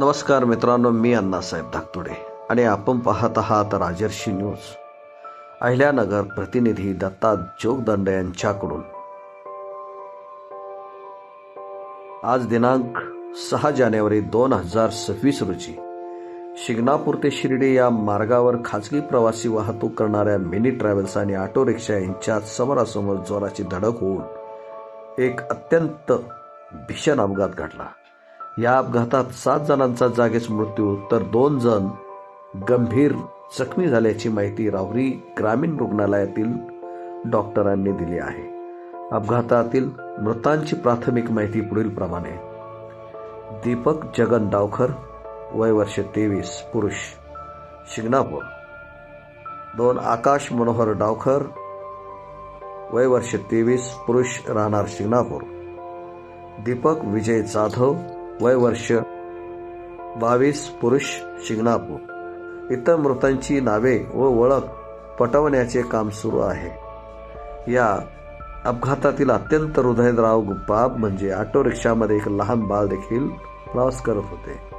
नमस्कार मित्रांनो मी अण्णासाहेब धाकतुडे आणि आपण पाहत आहात राजर्षी न्यूज. अहिल्यानगर प्रतिनिधी दत्ता जोगदंड यांच्याकडून. आज दिनांक सहा जानेवारी दोन हजार सव्वीस रोजी शिंगणापूर ते शिर्डी या मार्गावर खाजगी प्रवासी वाहतूक करणाऱ्या मिनी ट्रॅव्हल्स आणि ऑटो रिक्षा यांच्यात समोरासमोर जोराची धडक होऊन एक अत्यंत भीषण अपघात घडला. या अपघातात सात जणांचा जागीच मृत्यू तर दोन जण गंभीर जखमी झाल्याची माहिती राहुरी ग्रामीण रुग्णालयातील डॉक्टरांनी दिली आहे. अपघातातील मृतांची प्राथमिक माहिती पुढील प्रमाणे. दीपक जगन डावखर वय वर्ष तेवीस पुरुष शिंगणापूर. दोन आकाश मनोहर डावखर वय वर्ष तेवीस पुरुष राहणार शिंगणापूर. दीपक विजय जाधव वय वर्ष बावीस पुरुष शिंगणापूर. इतर मृतांची नावे व ओळख पटवण्याचे काम सुरू आहे. या अपघातातील अत्यंत हृदयद्राव बाब म्हणजे ऑटो रिक्षामध्ये एक लहान बाळ देखील प्रवास करत होते.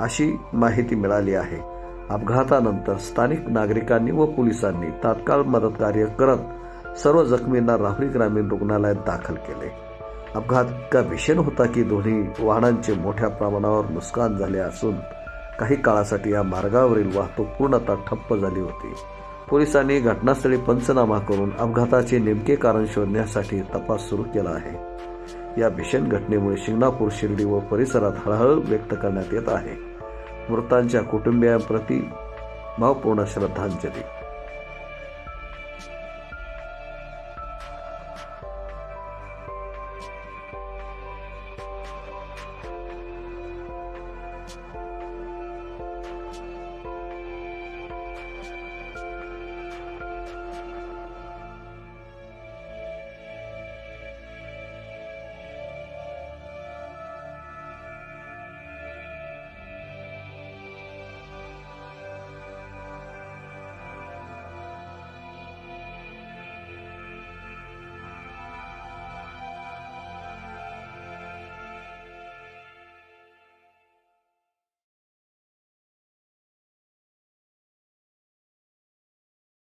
अशी माहिती मिळाली आहे. अपघातानंतर स्थानिक नागरिकांनी व पोलिसांनी तात्काळ मदतकार्य करत सर्व जखमींना राहुरी ग्रामीण रुग्णालयात दाखल केले. अपघात इतका भीषण होता की दोन्ही वाहनांचे मोठ्या प्रमाणावर नुकसान झाले असून काही काळासाठी या मार्गावरील वाहतूक पूर्णतः ठप्प झाली होती. पोलिसांनी घटनास्थळी पंचनामा करून अपघाताचे नेमके कारण शोधण्यासाठी तपास सुरू केला आहे. या भीषण घटनेमुळे शिंगणापूर शिर्डी व परिसरात हळहळ व्यक्त करण्यात येत आहे. मृतांच्या कुटुंबियांप्रती भावपूर्ण श्रद्धांजली.